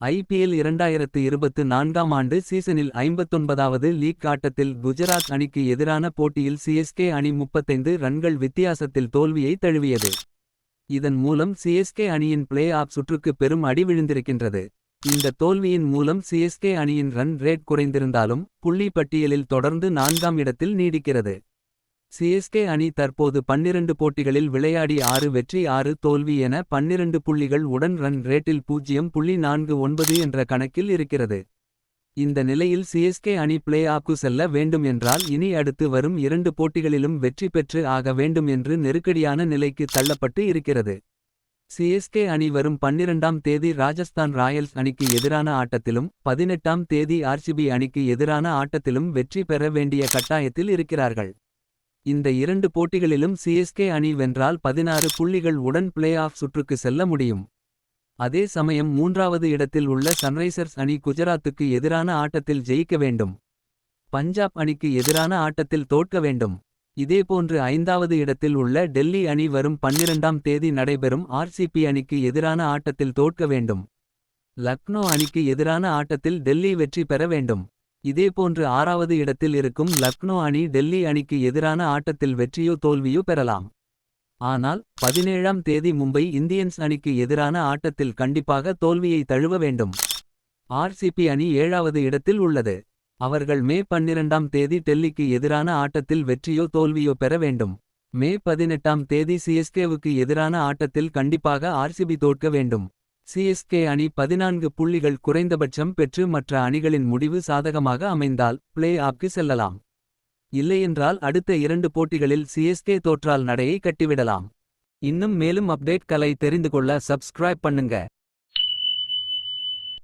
IPL இரண்டாயிரத்து இருபத்து நான்காம் ஆண்டு சீசனில் ஐம்பத்தொன்பதாவது லீக் ஆட்டத்தில் குஜராத் அணிக்கு எதிரான போட்டியில் சிஎஸ்கே அணி 35 ரன்கள் வித்தியாசத்தில் தோல்வியை தழுவியது. இதன் மூலம் சிஎஸ்கே அணியின் பிளே ஆஃப் சுற்றுக்கு பெரும் அடி விழுந்திருக்கின்றது. இந்த தோல்வியின் மூலம் சிஎஸ்கே அணியின் ரன் ரேட் குறைந்திருந்தாலும். புள்ளி பட்டியலில் தொடர்ந்து நான்காம் இடத்தில் நீடிக்கிறது. சிஎஸ்கே அணி தற்போது 12 போட்டிகளில் விளையாடி ஆறு வெற்றி ஆறு தோல்வி என 12 புள்ளிகள் உடன் ரன் ரேட்டில் 0.49 என்ற கணக்கில் இருக்கிறது. இந்த நிலையில் சிஎஸ்கே அணி பிளே ஆஃப்க்கு செல்ல வேண்டும் என்றால் இனி அடுத்து வரும் இரண்டு போட்டிகளிலும் வெற்றி பெற்று ஆக வேண்டும் என்று நெருக்கடியான நிலைக்கு தள்ளப்பட்டு இருக்கிறது. சிஎஸ்கே அணி வரும் 12ஆம் தேதி ராஜஸ்தான் ராயல்ஸ் அணிக்கு எதிரான ஆட்டத்திலும் 18ஆம் தேதி ஆர்சிபி அணிக்கு எதிரான ஆட்டத்திலும் வெற்றி பெற வேண்டிய கட்டாயத்தில் இருக்கிறார்கள். இந்த இரண்டு போட்டிகளிலும் சிஎஸ்கே அணி வென்றால் 16 புள்ளிகள் உடன் பிளே ஆஃப் சுற்றுக்கு செல்ல முடியும். அதே சமயம் மூன்றாவது இடத்தில் உள்ள சன்ரைசர்ஸ் அணி குஜராத்துக்கு எதிரான ஆட்டத்தில் ஜெயிக்க வேண்டும். பஞ்சாப் அணிக்கு எதிரான ஆட்டத்தில் தோற்க வேண்டும். இதேபோன்று ஐந்தாவது இடத்தில் உள்ள டெல்லி அணி வரும் 12ஆம் தேதி நடைபெறும் ஆர்சிபி அணிக்கு எதிரான ஆட்டத்தில் தோற்க வேண்டும். லக்னோ அணிக்கு எதிரான ஆட்டத்தில் டெல்லி வெற்றி பெற வேண்டும். இதேபோன்று ஆறாவது இடத்தில் இருக்கும் லக்னோ அணி டெல்லி அணிக்கு எதிரான ஆட்டத்தில் வெற்றியோ தோல்வியோ பெறலாம். ஆனால் 17ஆம் தேதி மும்பை இந்தியன்ஸ் அணிக்கு எதிரான ஆட்டத்தில் கண்டிப்பாக தோல்வியை தழுவ வேண்டும். ஆர்சிபி அணி ஏழாவது இடத்தில் உள்ளது. அவர்கள் மே 12ஆம் தேதி டெல்லிக்கு எதிரான ஆட்டத்தில் வெற்றியோ தோல்வியோ பெற வேண்டும். மே 18ஆம் தேதி சிஎஸ்கேவுக்கு எதிரான ஆட்டத்தில் கண்டிப்பாக ஆர்சிபி தோற்க வேண்டும். சிஎஸ்கே அணி 14 புள்ளிகள் குறைந்தபட்சம் பெற்று மற்ற அணிகளின் முடிவு சாதகமாக அமைந்தால் பிளே ஆப்க்கு செல்லலாம். இல்லையென்றால் அடுத்த இரண்டு போட்டிகளில் சிஎஸ்கே தோற்றால் நடையை கட்டிவிடலாம். இன்னும் மேலும் அப்டேட் கலை தெரிந்து கொள்ள சப்ஸ்கிரைப் பண்ணுங்க.